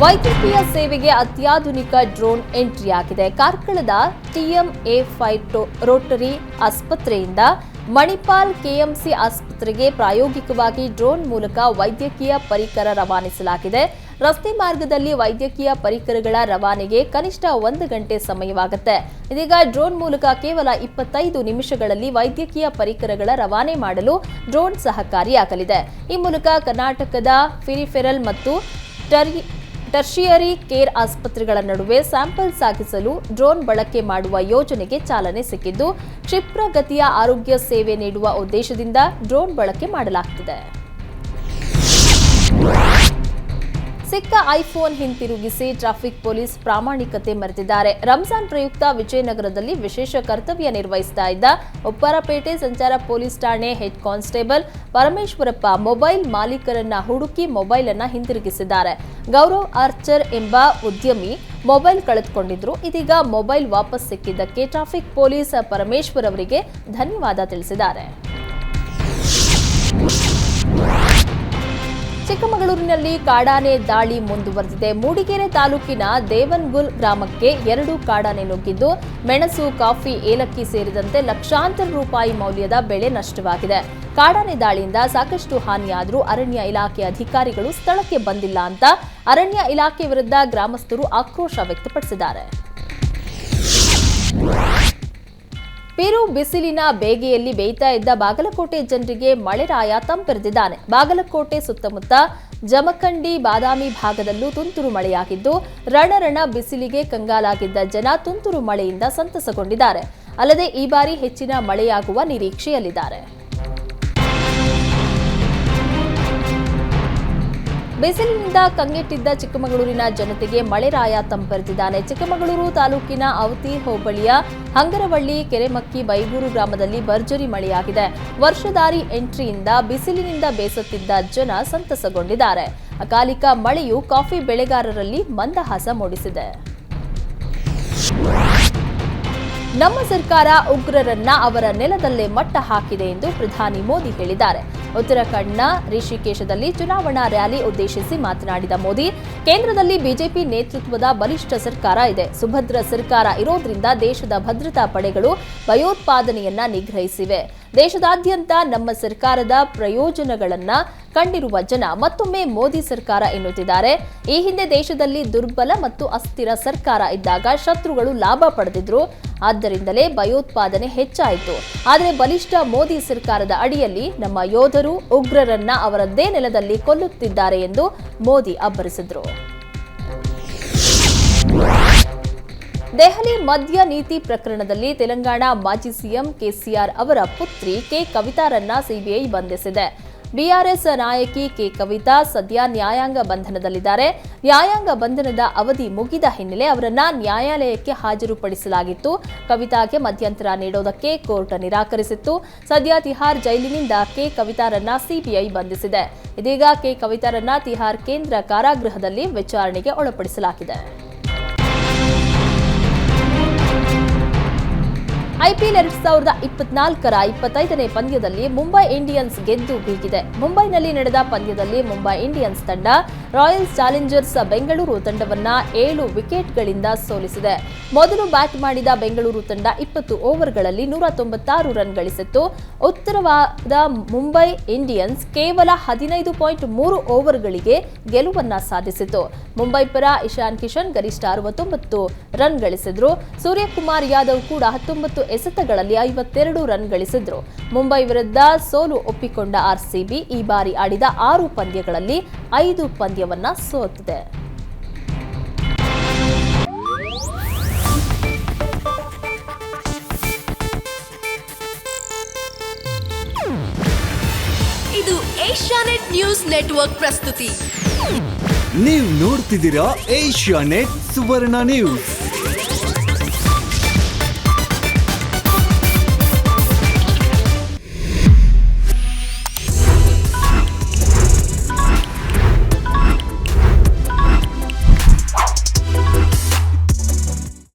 ವೈದ್ಯಕೀಯ ಸೇವೆಗೆ ಅತ್ಯಾಧುನಿಕ ಡ್ರೋನ್ ಎಂಟ್ರಿ ಆಗಿದೆ. ಕಾರ್ಕಳದ ಟಿಎಂಎ ಫೈವ್ ರೋಟರಿ ಆಸ್ಪತ್ರೆಯಿಂದ ಮಣಿಪಾಲ್ ಕೆಎಂಸಿ ಆಸ್ಪತ್ರೆಗೆ ಪ್ರಾಯೋಗಿಕವಾಗಿ ಡ್ರೋನ್ ಮೂಲಕ ವೈದ್ಯಕೀಯ ಪರಿಕರ ರವಾನಿಸಲಾಗಿದೆ. ರಸ್ತೆ ಮಾರ್ಗದಲ್ಲಿ ವೈದ್ಯಕೀಯ ಪರಿಕರಗಳ ರವಾನೆಗೆ ಕನಿಷ್ಠ ಒಂದು ಗಂಟೆ ಸಮಯವಾಗುತ್ತೆ. ಇದೀಗ ಡ್ರೋನ್ ಮೂಲಕ ಕೇವಲ ಇಪ್ಪತ್ತೈದು ನಿಮಿಷಗಳಲ್ಲಿ ವೈದ್ಯಕೀಯ ಪರಿಕರಗಳ ರವಾನೆ ಮಾಡಲು ಡ್ರೋನ್ ಸಹಕಾರಿಯಾಗಲಿದೆ. ಈ ಮೂಲಕ ಕರ್ನಾಟಕದ ಫಿರಿಫೆರಲ್ ಮತ್ತು ಟರಿ ಟರ್ಷಿಯರಿ ಕೇರ್ ಆಸ್ಪತ್ರೆಗಳ ನಡುವೆ ಸ್ಯಾಂಪಲ್ ಸಾಗಿಸಲು ಡ್ರೋನ್ ಬಳಕೆ ಮಾಡುವ ಯೋಜನೆಗೆ ಚಾಲನೆ ಸಿಕ್ಕಿದ್ದು ಕ್ಷಿಪ್ರಗತಿಯ ಆರೋಗ್ಯ ಸೇವೆ ನೀಡುವ ಉದ್ದೇಶದಿಂದ ಡ್ರೋನ್ ಬಳಕೆ ಮಾಡಲಾಗ್ತಿದೆ. ಸಿಕ್ಕ ಐಫೋನ್ ಹಿಂತಿರುಗಿಸಿ ಟ್ರಾಫಿಕ್ ಪೊಲೀಸ್ ಪ್ರಾಮಾಣಿಕತೆ ಮರೆತಿದ್ದಾರೆ ರಂಜಾನ್ ಪ್ರಯುಕ್ತ ವಿಜಯನಗರದಲ್ಲಿ ವಿಶೇಷ ಕರ್ತವ್ಯ ನಿರ್ವಹಿಸ್ತಾ ಇದ್ದ ಉಪ್ಪರಪೇಟೆ ಸಂಚಾರ ಪೊಲೀಸ್ ಠಾಣೆ ಹೆಡ್ ಕಾನ್ಸ್ಟೇಬಲ್ ಪರಮೇಶ್ವರಪ್ಪ ಮೊಬೈಲ್ ಮಾಲೀಕರನ್ನ ಹುಡುಕಿ ಮೊಬೈಲ್ ಅನ್ನ ಹಿಂತಿರುಗಿಸಿದ್ದಾರೆ ಗೌರವ್ ಆರ್ಚರ್ ಎಂಬ ಉದ್ಯಮಿ ಮೊಬೈಲ್ ಕಳೆದುಕೊಂಡಿದ್ರು. ಇದೀಗ ಮೊಬೈಲ್ ವಾಪಸ್ ಸಿಕ್ಕಿದ್ದಕ್ಕೆ ಟ್ರಾಫಿಕ್ ಪೊಲೀಸ್ ಪರಮೇಶ್ವರ್ ಅವರಿಗೆ ಧನ್ಯವಾದ ತಿಳಿಸಿದ್ದಾರೆ. ಚಿಕ್ಕಮಗಳೂರಿನಲ್ಲಿ ಕಾಡಾನೆ ದಾಳಿ ಮುಂದುವರೆದಿದೆ. ಮೂಡಿಗೆರೆ ತಾಲೂಕಿನ ದೇವನ್ಗುಲ್ ಗ್ರಾಮಕ್ಕೆ ಎರಡು ಕಾಡಾನೆ ನುಗ್ಗಿದ್ದು, ಮೆಣಸು, ಕಾಫಿ, ಏಲಕ್ಕಿ ಸೇರಿದಂತೆ ಲಕ್ಷಾಂತರ ರೂಪಾಯಿ ಮೌಲ್ಯದ ಬೆಳೆ ನಷ್ಟವಾಗಿದೆ. ಕಾಡಾನೆ ದಾಳಿಯಿಂದ ಸಾಕಷ್ಟು ಹಾನಿಯಾದರೂ ಅರಣ್ಯ ಇಲಾಖೆ ಅಧಿಕಾರಿಗಳು ಸ್ಥಳಕ್ಕೆ ಬಂದಿಲ್ಲ ಅಂತ ಅರಣ್ಯ ಇಲಾಖೆ ವಿರುದ್ಧ ಗ್ರಾಮಸ್ಥರು ಆಕ್ರೋಶ ವ್ಯಕ್ತಪಡಿಸಿದ್ದಾರೆ. ಪೇರು ಬಿಸಿಲಿನ ಬೇಗೆಯಲ್ಲಿ ಬೇಯ್ತಾ ಇದ್ದ ಬಾಗಲಕೋಟೆ ಜನರಿಗೆ ಮಳೆರಾಯ ತಂಪೆರೆದಿದ್ದಾನೆ. ಬಾಗಲಕೋಟೆ ಸುತ್ತಮುತ್ತ ಜಮಖಂಡಿ, ಬಾದಾಮಿ ಭಾಗದಲ್ಲೂ ತುಂತುರು ಮಳೆಯಾಗಿದ್ದು, ರಣರಣ ಬಿಸಿಲಿಗೆ ಕಂಗಾಲಾಗಿದ್ದ ಜನ ತುಂತುರು ಮಳೆಯಿಂದ ಸಂತಸಗೊಂಡಿದ್ದಾರೆ. ಅಲ್ಲದೆ ಈ ಬಾರಿ ಹೆಚ್ಚಿನ ಮಳೆಯಾಗುವ ನಿರೀಕ್ಷೆಯಲ್ಲಿದ್ದಾರೆ. ಬಿಸಿಲಿನಿಂದ ಕಂಗೆಟ್ಟಿದ್ದ ಚಿಕ್ಕಮಗಳೂರಿನ ಜನತೆಗೆ ಮಳೆರಾಯ ತಂಪರೆದಿದ್ದಾನೆ ಚಿಕ್ಕಮಗಳೂರು ತಾಲೂಕಿನ ಅವತಿ ಹೋಬಳಿಯ ಹಂಗರವಳ್ಳಿ ಕೆರೆಮಕ್ಕಿ ಬೈಗೂರು ಗ್ರಾಮದಲ್ಲಿ ಭರ್ಜರಿ ಮಳೆಯಾಗಿದೆ. ವರ್ಷದಾರಿ ಎಂಟ್ರಿಯಿಂದ ಬಿಸಿಲಿನಿಂದ ಬೇಸತ್ತಿದ್ದ ಜನ ಸಂತಸಗೊಂಡಿದ್ದಾರೆ. ಅಕಾಲಿಕ ಮಳೆಯು ಕಾಫಿ ಬೆಳೆಗಾರರಲ್ಲಿ ಮಂದಹಾಸ ಮೂಡಿಸಿದೆ. ನಮ್ಮ ಸರ್ಕಾರ ಉಗ್ರರನ್ನ ಅವರ ನೆಲದಲ್ಲೇ ಮಟ್ಟ ಹಾಕಿದೆ ಎಂದು ಪ್ರಧಾನಿ ಮೋದಿ ಹೇಳಿದ್ದಾರೆ. ಉತ್ತರಾಖಂಡ್ನ ರಿಷಿಕೇಶದಲ್ಲಿ ಚುನಾವಣಾ ರ್ಯಾಲಿ ಉದ್ದೇಶಿಸಿ ಮಾತನಾಡಿದ ಮೋದಿ, ಕೇಂದ್ರದಲ್ಲಿ ಬಿಜೆಪಿ ನೇತೃತ್ವದ ಬಲಿಷ್ಠ ಸರ್ಕಾರ ಇದೆ. ಸುಭದ್ರ ಸರ್ಕಾರ ಇರೋದ್ರಿಂದ ದೇಶದ ಭದ್ರತಾ ಪಡೆಗಳು ಭಯೋತ್ಪಾದನೆಯನ್ನ ನಿಗ್ರಹಿಸಿವೆ. ದೇಶದಾದ್ಯಂತ ನಮ್ಮ ಸರ್ಕಾರದ ಪ್ರಯೋಜನಗಳನ್ನ ಕಂಡಿರುವ ಜನ ಮತ್ತೊಮ್ಮೆ ಮೋದಿ ಸರ್ಕಾರ ಎನ್ನುತ್ತಿದ್ದಾರೆ. ಈ ಹಿಂದೆ ದೇಶದಲ್ಲಿ ದುರ್ಬಲ ಮತ್ತು ಅಸ್ಥಿರ ಸರ್ಕಾರ ಇದ್ದಾಗ ಶತ್ರುಗಳು ಲಾಭ ಪಡೆದಿದ್ರು. ಆದ್ದರಿಂದಲೇ ಭಯೋತ್ಪಾದನೆ ಹೆಚ್ಚಾಯಿತು. ಆದರೆ ಬಲಿಷ್ಠ ಮೋದಿ ಸರ್ಕಾರದ ಅಡಿಯಲ್ಲಿ ನಮ್ಮ ಯೋಧರು, ಉಗ್ರರನ್ನ ಅವರದ್ದೇ ನೆಲದಲ್ಲಿ ಕೊಲ್ಲುತ್ತಿದ್ದಾರೆ ಎಂದು ಮೋದಿ ಅಬ್ಬರಿಸಿದ್ರು. ದೆಹಲಿ ಮದ್ಯ ನೀತಿ ಪ್ರಕರಣದಲ್ಲಿ ತೆಲಂಗಾಣ ಮಾಜಿ ಸಿಎಂ ಕೆಸಿಆರ್ ಅವರ ಪುತ್ರಿ ಕೆ. ಕವಿತಾರನ್ನ ಸಿಬಿಐ ಬಂಧಿಸಿದೆ. ಬಿಆರ್ಎಸ್ ನಾಯಕಿ ಕೆ ಕವಿತಾ ಸದ್ಯ ನ್ಯಾಯಾಂಗ ಬಂಧನದಲ್ಲಿದ್ದಾರೆ. ನ್ಯಾಯಾಂಗ ಬಂಧನದ ಅವಧಿ ಮುಗಿದ ಹಿನ್ನೆಲೆ ಅವರನ್ನ ನ್ಯಾಯಾಲಯಕ್ಕೆ ಹಾಜರುಪಡಿಸಲಾಗಿತ್ತು. ಕವಿತಾಗೆ ಮಧ್ಯಂತರ ನೀಡೋದಕ್ಕೆ ಕೋರ್ಟ್ ನಿರಾಕರಿಸಿತ್ತು. ಸದ್ಯ ತಿಹಾರ್ ಜೈಲಿನಿಂದ ಕೆ ಕವಿತಾರನ್ನ ಸಿಬಿಐ ಬಂಧಿಸಿದೆ. ಇದೀಗ ಕೆ ಕವಿತಾರನ್ನ ತಿಹಾರ್ ಕೇಂದ್ರ ಕಾರಾಗೃಹದಲ್ಲಿ ವಿಚಾರಣೆಗೆ ಒಳಪಡಿಸಲಾಗಿದೆ. ಐಪಿಎಲ್ ಎರಡ್ ಸಾವಿರದ ಇಪ್ಪತ್ನಾಲ್ಕರ ಇಪ್ಪತ್ತೈದನೇ ಪಂದ್ಯದಲ್ಲಿ ಮುಂಬೈ ಇಂಡಿಯನ್ಸ್ ಗೆದ್ದು ಬೀಗಿದೆ. ಮುಂಬೈನಲ್ಲಿ ನಡೆದ ಪಂದ್ಯದಲ್ಲಿ ಮುಂಬೈ ಇಂಡಿಯನ್ಸ್ ತಂಡ ರಾಯಲ್ ಚಾಲೆಂಜರ್ಸ್ ಬೆಂಗಳೂರು ತಂಡವನ್ನ ಏಳು ವಿಕೆಟ್ಗಳಿಂದ ಸೋಲಿಸಿದೆ. ಮೊದಲು ಬ್ಯಾಟ್ ಮಾಡಿದ ಬೆಂಗಳೂರು ತಂಡ ಇಪ್ಪತ್ತು ಓವರ್ಗಳಲ್ಲಿ ನೂರ ತೊಂಬತ್ತಾರು ರನ್ ಗಳಿಸಿತ್ತು. ಉತ್ತರವಾದ ಮುಂಬೈ ಇಂಡಿಯನ್ಸ್ ಕೇವಲ ಹದಿನೈದು ಪಾಯಿಂಟ್ ಮೂರು ಓವರ್ಗಳಿಗೆ ಗೆಲುವನ್ನ ಸಾಧಿಸಿತು. ಮುಂಬೈ ಪರ ಇಶಾನ್ ಕಿಶನ್ ಗರಿಷ್ಠ ಅರವತ್ತೊಂಬತ್ತು ರನ್ ಗಳಿಸಿದ್ರು. ಸೂರ್ಯಕುಮಾರ್ ಯಾದವ್ ಕೂಡ ಹತ್ತೊಂಬತ್ತು ಎಸೆತಗಳಲ್ಲಿ ಐವತ್ತೆರಡು ರನ್ ಗಳಿಸಿದ್ರು. ಮುಂಬೈ ವಿರುದ್ಧ ಸೋಲು ಒಪ್ಪಿಕೊಂಡ ಆರ್ಸಿಬಿ ಈ ಬಾರಿ ಆಡಿದ ಆರು ಪಂದ್ಯಗಳಲ್ಲಿ ಐದು ಪಂದ್ಯವನ್ನ ಸೋತಿದೆ. ಇದು ಏಷ್ಯಾನೆಟ್ ನ್ಯೂಸ್ ನೆಟ್ವರ್ಕ್ ಪ್ರಸ್ತುತಿ. ನೀವು ನೋಡ್ತಿದ್ದೀರಾ ಏಷ್ಯಾನೆಟ್ ಸುವರ್ಣ ನ್ಯೂಸ್.